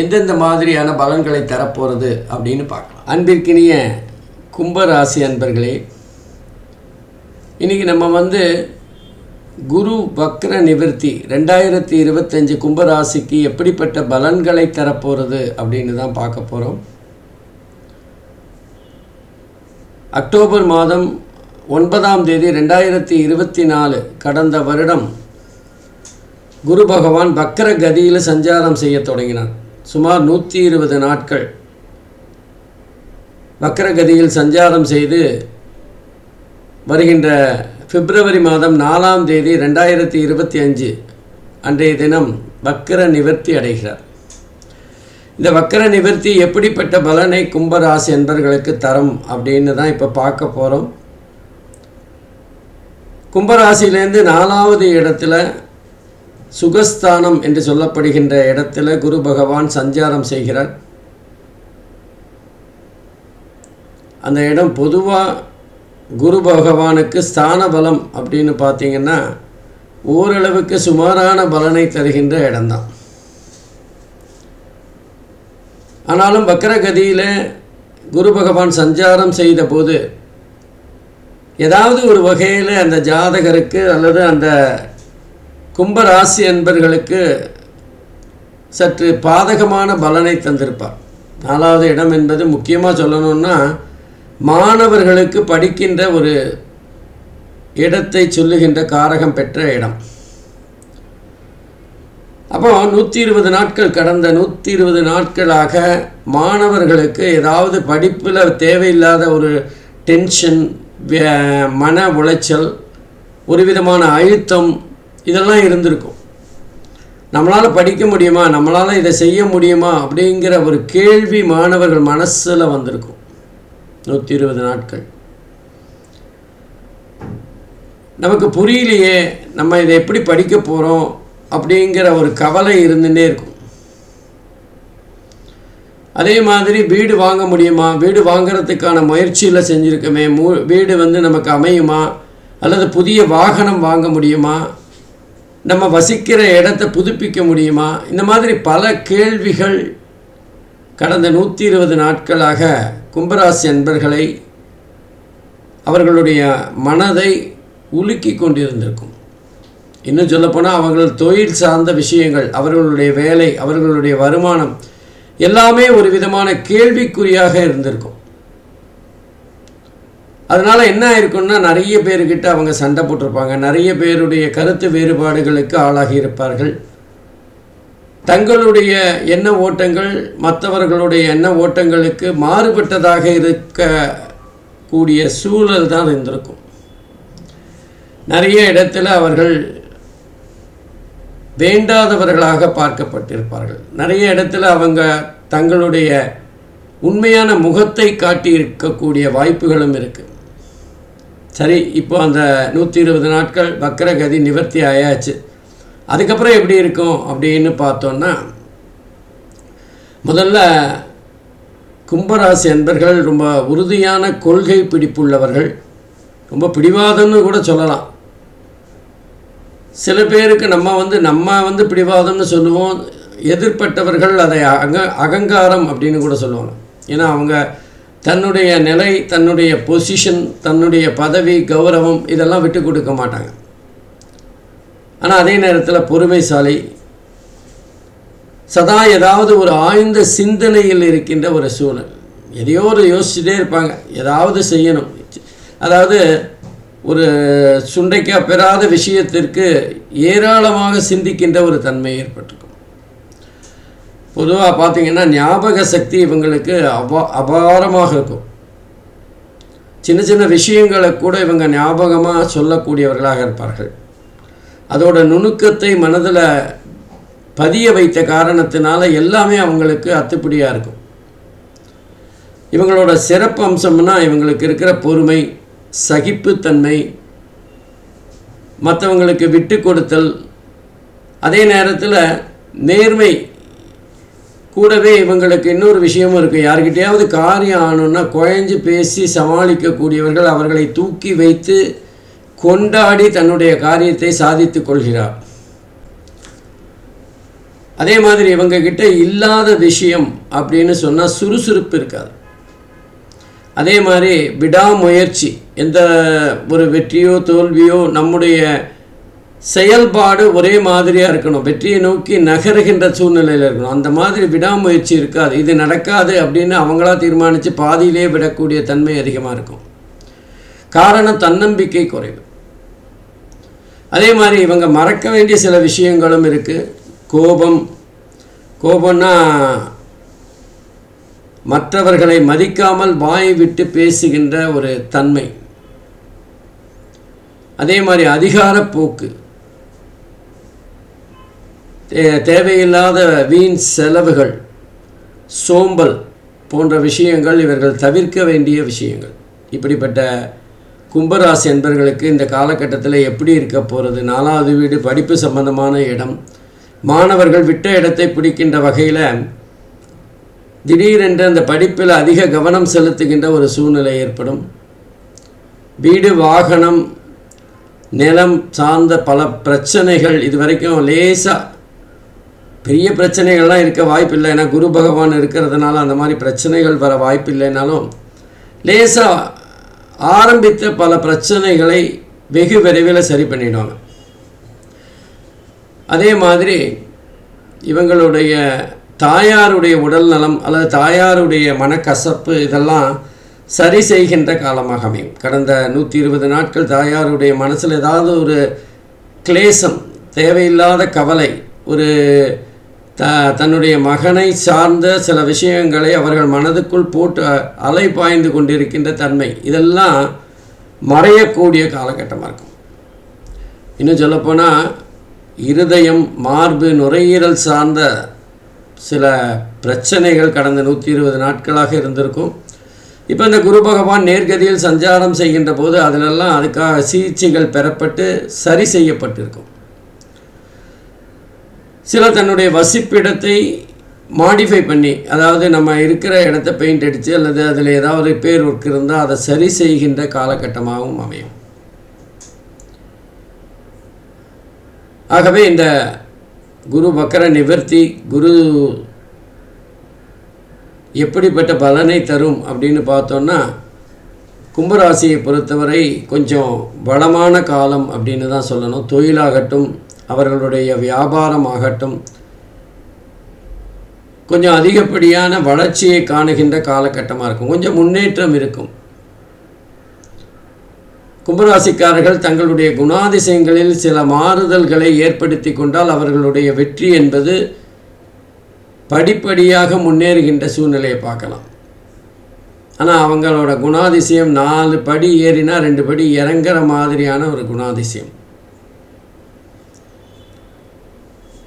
எந்தெந்த மாதிரியான பலன்களை தரப்போகிறது அப்படின்னு பார்க்கலாம். அன்பிற்கினிய கும்பராசி அன்பர்களே இன்றைக்கி நம்ம வந்து குரு வக்ர நிவர்த்தி ரெண்டாயிரத்தி இருபத்தஞ்சி கும்பராசிக்கு எப்படிப்பட்ட பலன்களை தரப்போகிறது அப்படின்னு தான் பார்க்க போகிறோம் அக்டோபர் மாதம் ஒன்பதாம் தேதி ரெண்டாயிரத்தி இருபத்தி நாலு கடந்த வருடம் குரு பகவான் வக்கர கதியில் சஞ்சாரம் செய்ய தொடங்கினார். சுமார் நூற்றி இருபது நாட்கள் வக்கரகதியில் சஞ்சாரம் செய்து வருகின்ற பிப்ரவரி மாதம் நாலாம் தேதி ரெண்டாயிரத்தி இருபத்தி அஞ்சு அன்றைய தினம் வக்கர நிவர்த்தி அடைகிறார். இந்த வக்கர நிவர்த்தி எப்படிப்பட்ட பலனை கும்பராசி என்பர்களுக்கு தரும் அப்படின்னு தான் இப்போ பார்க்க போகிறோம் கும்பராசிலேருந்து நாலாவது இடத்துல சுகஸ்தானம் என்று சொல்லப்படுகின்ற இடத்துல குரு பகவான் சஞ்சாரம் செய்கிறார். அந்த இடம் பொதுவாக குரு பகவானுக்கு ஸ்தான பலம் அப்படின்னு பார்த்தீங்கன்னா ஓரளவுக்கு சுமாரான பலனை தருகின்ற இடம்தான். ஆனாலும் வக்கரகதியில் குரு பகவான் சஞ்சாரம் செய்த போது ஏதாவது ஒரு வகையில் அந்த ஜாதகருக்கு அல்லது அந்த கும்பராசி என்பர்களுக்கு சற்று பாதகமான பலனை தந்திருப்பார். நாலாவது இடம் என்பது முக்கியமாக சொல்லணும்னா மாணவர்களுக்கு படிக்கின்ற ஒரு இடத்தை சொல்லுகின்ற காரகம் பெற்ற இடம். அப்போ நூற்றி இருபது நாட்கள் கடந்த நூற்றி இருபது நாட்களாக மாணவர்களுக்கு ஏதாவது படிப்பில் தேவையில்லாத ஒரு டென்ஷன் மன உளைச்சல் ஒரு விதமான அழுத்தம் இதெல்லாம் இருந்திருக்கும். நம்மளால் படிக்க முடியுமா? நம்மளால் இதை செய்ய முடியுமா? அப்படிங்கிற ஒரு கேள்வி மாணவர்கள் மனசில் வந்திருக்கும். நூற்றி இருபது நாட்கள். நமக்கு புரியலையே நம்ம இதை எப்படி படிக்க போகிறோம் அப்படிங்கிற ஒரு கவலை இருந்துகிட்டே இருக்கும். அதே மாதிரி வீடு வாங்க முடியுமா? வீடு வாங்கிறதுக்கான முயற்சியில் செஞ்சுருக்கோமே. மூ வீடு வந்து நமக்கு அமையுமா? அல்லது புதிய வாகனம் வாங்க முடியுமா? நம்ம வசிக்கிற இடத்த புதுப்பிக்க முடியுமா? இந்த மாதிரி பல கேள்விகள் கடந்த நூற்றி இருபது நாட்களாக கும்பராசி அன்பர்களை அவர்களுடைய மனதை உலுக்கி கொண்டிருந்திருக்கும். இன்னும் சொல்லப்போனால் அவர்கள் தொழில் சார்ந்த விஷயங்கள் அவர்களுடைய வேலை அவர்களுடைய வருமானம் எல்லாமே ஒரு விதமான கேள்விக்குறியாக இருந்திருக்கும். அதனால் என்ன ஆயிருக்குன்னா நிறைய பேர்கிட்ட அவங்க சண்டை போட்டிருப்பாங்க. நிறைய பேருடைய கருத்து வேறுபாடுகளுக்கு ஆளாகி இருப்பார்கள் தங்களுடைய எண்ண ஓட்டங்கள் மற்றவர்களுடைய எண்ண ஓட்டங்களுக்கு மாறுபட்டதாக இருக்கக்கூடிய சூழல் தான் இருந்திருக்கும். நிறைய இடத்துல அவர்கள் வேண்டாதவர்களாக பார்க்கப்பட்டிருப்பார்கள். நிறைய இடத்துல அவங்க தங்களுடைய உண்மையான முகத்தை காட்டி இருக்கக்கூடிய வாய்ப்புகளும் இருக்குது சரி இப்போ அந்த நூற்றி இருபது நாட்கள் வக்கரகதி நிவர்த்தி ஆயாச்சு. அதுக்கப்புறம் எப்படி இருக்கும் அப்படின்னு பார்த்தோன்னா முதல்ல கும்பராசி அன்பர்கள் ரொம்ப உறுதியான கொள்கை பிடிப்புள்ளவர்கள். ரொம்ப பிடிவாதம்னு கூட சொல்லலாம். சில பேருக்கு நம்ம வந்து நம்ம வந்து பிடிவாதம்னு சொல்லுவோம். எதிர்ப்பட்டவர்கள் அதை அக அகங்காரம் அப்படின்னு கூட சொல்லுவாங்க. ஏன்னா அவங்க தன்னுடைய நிலை தன்னுடைய பொசிஷன் தன்னுடைய பதவி கௌரவம் இதெல்லாம் விட்டு கொடுக்க மாட்டாங்க. ஆனால் அதே நேரத்தில் பொறுமைசாலி சதா ஏதாவது ஒரு ஆழ்ந்த சிந்தனையில் இருக்கின்ற ஒரு சூழல். எதையோ ஒரு யோசிச்சுட்டே இருப்பாங்க. ஏதாவது செய்யணும். அதாவது ஒரு சுண்டைக்காய் பெறாத விஷயத்திற்கு ஏராளமாக சிந்திக்கின்ற ஒரு தன்மை ஏற்பட்டிருக்கும். பொதுவாக பார்த்தீங்கன்னா ஞாபக சக்தி இவங்களுக்கு அபா அபாரமாக இருக்கும். சின்ன சின்ன விஷயங்களை கூட இவங்க ஞாபகமாக சொல்லக்கூடியவர்களாக இருப்பார்கள். அதோட நுணுக்கத்தை மனதில் பதிய வைத்த காரணத்தினால எல்லாமே அவங்களுக்கு அத்துப்படியாக இருக்கும். இவங்களோட சிறப்பு அம்சம்னா இவங்களுக்கு இருக்கிற பொறுமை சகிப்புத்தன்மை மற்றவங்களுக்கு விட்டு கொடுத்தல். அதே நேரத்தில் நேர்மை கூடவே இவங்களுக்கு இன்னொரு விஷயமும் இருக்குது யாருக்கிட்டையாவது காரியம் ஆகணுன்னா குழஞ்சு பேசி சமாளிக்கக்கூடியவர்கள் அவர்களை தூக்கி வைத்து கொண்டாடி தன்னுடைய காரியத்தை சாதித்து கொள்கிறார். அதே மாதிரி இவங்க கிட்ட இல்லாத விஷயம் அப்படின்னு சொன்னால் சுறுசுறுப்பு இருக்காது. அதே மாதிரி விடாமுயற்சி எந்த ஒரு வெற்றியோ தோல்வியோ நம்முடைய செயல்பாடு ஒரே மாதிரியாக இருக்கணும். வெற்றியை நோக்கி நகருகின்ற சூழ்நிலையில் இருக்கணும். அந்த மாதிரி விடாமுயற்சி இருக்காது. இது நடக்காது அப்படின்னு அவங்களா தீர்மானித்து பாதியிலே விடக்கூடிய தன்மை அதிகமாக இருக்கும். காரணம் தன்னம்பிக்கை குறைவு. அதே மாதிரி இவங்க மறக்க வேண்டிய சில விஷயங்களும் இருக்குது கோபம். கோபம்னா மற்றவர்களை மதிக்காமல் வாய் விட்டு பேசுகின்ற ஒரு தன்மை. அதே மாதிரி அதிகாரப்போக்கு தேவையில்லாத வீண் செலவுகள் சோம்பல் போன்ற விஷயங்கள் இவர்கள் தவிர்க்க வேண்டிய விஷயங்கள். இப்படிப்பட்ட கும்பராசி என்பர்களுக்கு இந்த காலகட்டத்தில் எப்படி இருக்க போகிறது நாலாவது வீடு படிப்பு சம்பந்தமான இடம். மாணவர்கள் விட்ட இடத்தை பிடிக்கின்ற வகையில் திடீரென்று அந்த படிப்பில் அதிக கவனம் செலுத்துகின்ற ஒரு சூழ்நிலை ஏற்படும். வீடு வாகனம் நிலம் சார்ந்த பல பிரச்சனைகள் இது வரைக்கும் லேசாக பெரிய பிரச்சனைகள்லாம் இருக்க வாய்ப்பில்லை. ஏன்னா குரு பகவான் இருக்கிறதுனால அந்த மாதிரி பிரச்சனைகள் வர வாய்ப்பில்லைனாலும் லேசாக ஆரம்பித்த பல பிரச்சனைகளை வெகு விரைவில் சரி பண்ணிடுவாங்க. அதே மாதிரி இவங்களுடைய தாயாருடைய உடல் நலம் அல்லது தாயாருடைய மனக்கசப்பு இதெல்லாம் சரி செய்கின்ற காலமாக அமையும். கடந்த நூற்றி இருபது நாட்கள் தாயாருடைய மனசில் ஏதாவது ஒரு கிளேசம் தேவையில்லாத கவலை ஒரு த தன்னுடைய மகனை சார்ந்த சில விஷயங்களை அவர்கள் மனதுக்குள் போட்டு அலை பாய்ந்து கொண்டிருக்கின்ற தன்மை. இதெல்லாம் மறையக்கூடிய காலகட்டமாக இருக்கும். இன்னும் சொல்லப்போனால் இருதயம் மார்பு நுரையீரல் சார்ந்த சில பிரச்சனைகள் கடந்த நூற்றி இருபது நாட்களாக இருந்திருக்கும். இப்போ இந்த குரு பகவான் நேர்கதியில் சஞ்சாரம் செய்கின்ற போது அதிலெல்லாம் அதுக்காக சிகிச்சைகள் பெறப்பட்டு சரி செய்யப்பட்டிருக்கும். சில தன்னுடைய வசிப்பிடத்தை மாடிஃபை பண்ணி அதாவது நம்ம இருக்கிற இடத்த பெயிண்ட் அடித்து அல்லது அதில் ஏதாவது பேர் ஒர்க் இருந்தால் அதை சரி செய்கின்ற காலகட்டமாகவும் அமையும். ஆகவே இந்த குரு வக்கர நிவர்த்தி குரு எப்படிப்பட்ட பலனை தரும் அப்படின்னு பார்த்தோன்னா கும்பராசியை பொறுத்தவரை கொஞ்சம் பலமான காலம் அப்படின்னு தான் சொல்லணும். தொழிலாகட்டும் அவர்களுடைய வியாபாரம் ஆகட்டும் கொஞ்சம் அதிகப்படியான வளர்ச்சியை காணுகின்ற காலகட்டமாக இருக்கும். கொஞ்சம் முன்னேற்றம் இருக்கும். கும்பராசிக்காரர்கள் தங்களுடைய குணாதிசயங்களில் சில மாறுதல்களை ஏற்படுத்தி கொண்டால் அவர்களுடைய வெற்றி என்பது படிப்படியாக முன்னேறுகின்ற சூழ்நிலையை பார்க்கலாம். ஆனால் அவங்களோட குணாதிசயம் நாலு படி ஏறினா ரெண்டு படி இறங்குற மாதிரியான ஒரு குணாதிசயம்.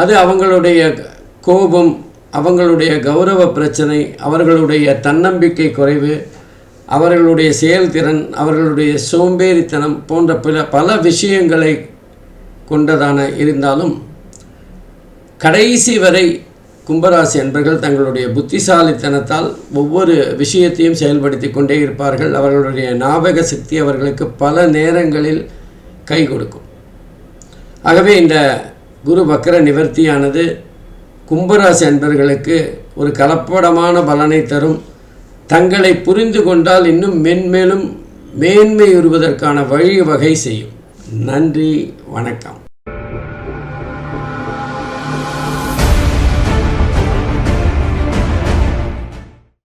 அது அவங்களுடைய கோபம் அவங்களுடைய கௌரவ பிரச்சனை அவர்களுடைய தன்னம்பிக்கை குறைவு அவர்களுடைய செயல்திறன் அவர்களுடைய சோம்பேறித்தனம் போன்ற பல பல விஷயங்களை கொண்டதான இருந்தாலும் கடைசி வரை கும்பராசி என்பர்கள் தங்களுடைய புத்திசாலித்தனத்தால் ஒவ்வொரு விஷயத்தையும் செயல்படுத்தி கொண்டே இருப்பார்கள். அவர்களுடைய ஞாபக சக்தி அவர்களுக்கு பல நேரங்களில் கை கொடுக்கும். ஆகவே இந்த குரு வக்கர நிவர்த்தியானது கும்பராசி அன்பர்களுக்கு ஒரு கலப்படமான பலனை தரும். தங்களை புரிந்து கொண்டால் இன்னும் மென்மேலும் மேன்மையுறுவதற்கான வழிவகை செய்யும். நன்றி வணக்கம்.